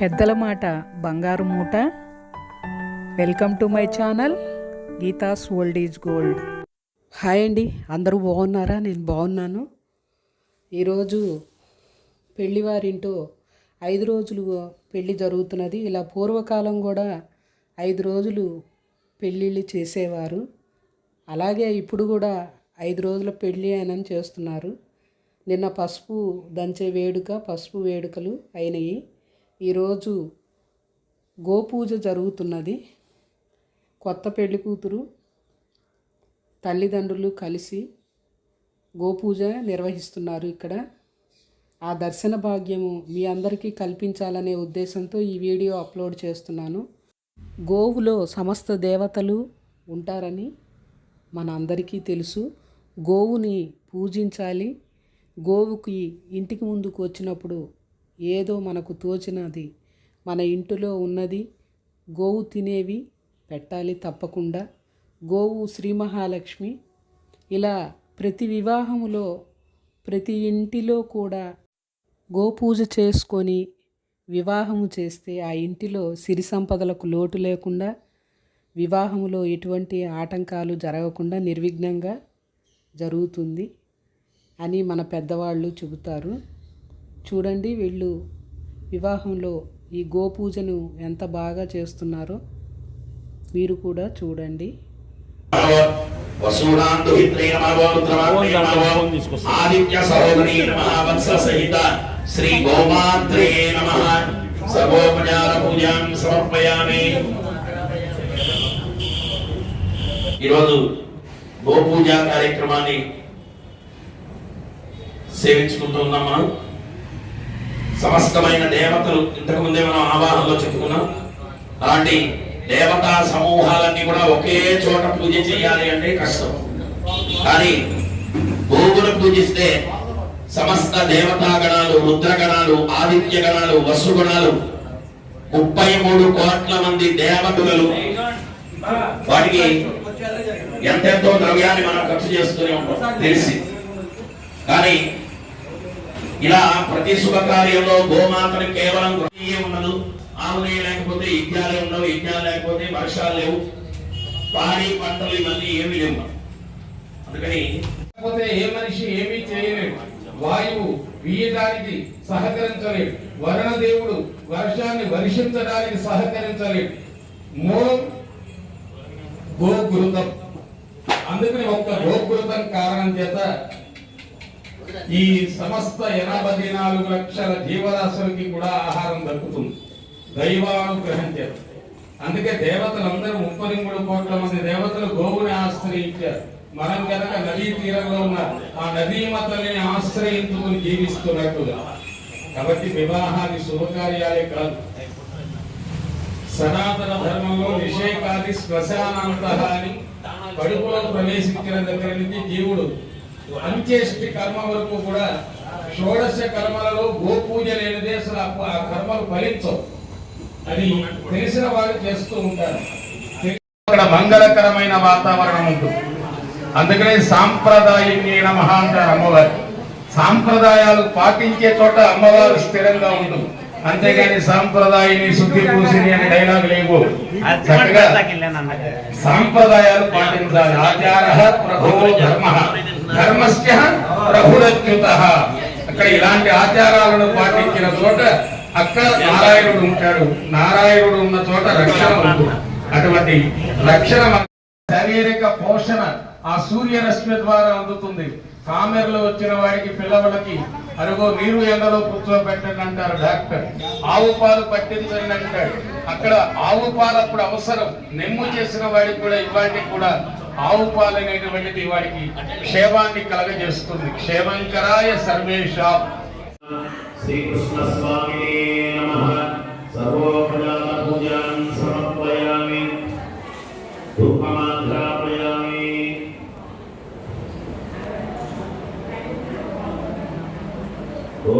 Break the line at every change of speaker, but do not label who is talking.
పెద్దల మాట బంగారు మూట. Welcome to my channel Geetha's old is gold hi అండి అందరూ బాగున్నారా? నేను బాగున్నాను. ఈరోజు పెళ్ళివారింటో ఐదు రోజులు పెళ్ళి జరుగుతున్నది. ఇలా పూర్వకాలం కూడా ఐదు రోజులు పెళ్ళిళ్ళు చేసేవారు. అలాగే ఇప్పుడు కూడా ఐదు రోజుల పెళ్ళి అయినని చేస్తున్నారు. నిన్న పసుపు దంచే వేడుక పసుపు వేడుకలు అయినాయి. ఈరోజు గోపూజ జరుగుతున్నది. కొత్త పెళ్ళి కూతురు తల్లిదండ్రులు కలిసి గోపూజ నిర్వహిస్తున్నారు ఇక్కడ. ఆ దర్శన భాగ్యము మీ అందరికీ కల్పించాలనే ఉద్దేశంతో ఈ వీడియో అప్లోడ్ చేస్తున్నాను. గోవులో సమస్త దేవతలు ఉంటారని మన అందరికీ తెలుసు. గోవుని పూజించాలి. గోవుకి ఇంటికి ముందుకు వచ్చినప్పుడు ఏదో మనకు తోచినది. మన ఇంటిలో ఉన్నది గోవు తినేవి పెట్టాలి తప్పకుండా. గోవు శ్రీ మహాలక్ష్మి. ఇలా ప్రతి వివాహములో ప్రతి ఇంటిలో కూడా గోపూజ చేసుకొని వివాహము చేస్తే ఆ ఇంటిలో సిరి సంపదలకు లోటు లేకుండా వివాహములో ఎటువంటి ఆటంకాలు జరగకుండా నిర్విఘ్నంగా జరుగుతుంది అని మన పెద్దవాళ్ళు చెబుతారు. చూడండి వీళ్ళు వివాహంలో ఈ గోపూజను ఎంత బాగా చేస్తున్నారో మీరు కూడా చూడండి.
ఆదిత్య సహోదరీ వత్స సహిత శ్రీ గోమాత్రే నమః. సర్వోపచార పూజాం సమర్పయామి. ఈరోజు గోపూజ కార్యక్రమాన్ని సేవించుకుంటూ ఉన్నాం మనం సమస్తమైన దేవతలు ఇంతకు ముందే మనం ఆవాహనలో చెప్పుకున్నాం. అలాంటి దేవతా సమూహాలన్నీ కూడా ఒకే చోట పూజ చేయాలి అంటే కష్టం. కానీ గోవును పూజిస్తే సమస్త దేవతా గణాలు రుద్రగణాలు ఆదిత్య గణాలు వసుగణాలు ముప్పై మూడు కోట్ల మంది దేవతలు వాటికి ఎంతెంతో ద్రవ్యాన్ని మనం ఖర్చు చేస్తూనే ఉంటాం. తెలిసి. కానీ ఇలా ప్రతి శుభకార్యంలో గోమాతను కేవలం ఉండదు ఆవునే లేకపోతే యజ్ఞాలే ఉండవు యజ్ఞాలు లేకపోతే వర్షాలు లేవు. పాడి పంటలు ఇవన్నీ ఏమీ లేవు అందుకని
లేకపోతే ఏ మనిషి ఏమీ చేయలేడు. వాయువు వీయడానికి సహకరించలేడు. వరుణ దేవుడు వర్షాన్ని వర్షించడానికి సహకరించలేడు. మూలం గోకృతం అందుకని ఒక్క గోకృతం కారణం చేత ఈ సమస్త ఎనభై నాలుగు లక్షల జీవరాశులకి కూడా ఆహారం దక్కుతుంది. దైవానుగ్రహం చేత. అందుకే దేవతలందరూ ముప్పై మూడు కోట్ల మంది దేవతలు గోవుని ఆశ్రయించారు. మనం కనుక నదీ తీరంలో ఉన్న ఆ నదీ మతల్ని ఆశ్రయించుకుని జీవిస్తున్నట్టుగా. కాబట్టి వివాహాది శుభకార్యాలే కాదు. సనాతన ధర్మంలో నిషేకాది శ్మశానంత అని కడుపులో ప్రవేశించిన దగ్గర నుంచి జీవుడు అంత్యేష్టి కర్మ వరకు కూడా షోడశ కర్మలలో గోపూజ లేనిదే అసలు ఆ కర్మలు ఫలించవు. అని తెలిసిన వారు చేస్తూ ఉంటారు. అక్కడ మంగళకరమైన వాతావరణం ఉంటుంది. అందుకనే సాంప్రదాయమైన మహాంటారు అమ్మవారు. సాంప్రదాయాలు పాటించే చోట అమ్మవారు స్థిరంగా ఉంటుంది. అంతేగాని సాంప్రదాయని శుద్ధి పూసిని అనే డైలాగ్ లేవు. చక్కగా సాంప్రదాయాలు పాటించాలి. ఆచార ప్రభో ధర్మ. ధర్మస్య ప్రభురచ్యుత అక్కడ ఇలాంటి ఆచారాలను పాటించిన చోట అక్కడ నారాయణుడు ఉంటాడు. నారాయణుడు ఉన్న చోట రక్షణ ఉంటుంది అటువంటి రక్షణ శారీరక పోషణ ఆ సూర్యరశ్మి ద్వారా అందుతుంది. కామెర్లు వచ్చిన వారికి పిల్లవాళ్ళకి అరుగో నీరు ఎండలో కూర్చోబెట్టండి అంటారు డాక్టర్. ఆవు పాలు పట్టించండి అంటాడు. అక్కడ ఆవు పాలు అప్పుడు అవసరం. నెమ్ము చేసిన వాడికి కూడా ఇవాటికి కూడా. ఆవు పాలనేటువంటిది వాడికి క్షేమాన్ని కలగజేస్తుంది క్షేమంకరాయ సర్వేషాం
శ్రీకృష్ణ స్వామి నమః సర్వోపజాత పూజాం సమర్పయామి ధూపమాధ్రాపయామి ఓ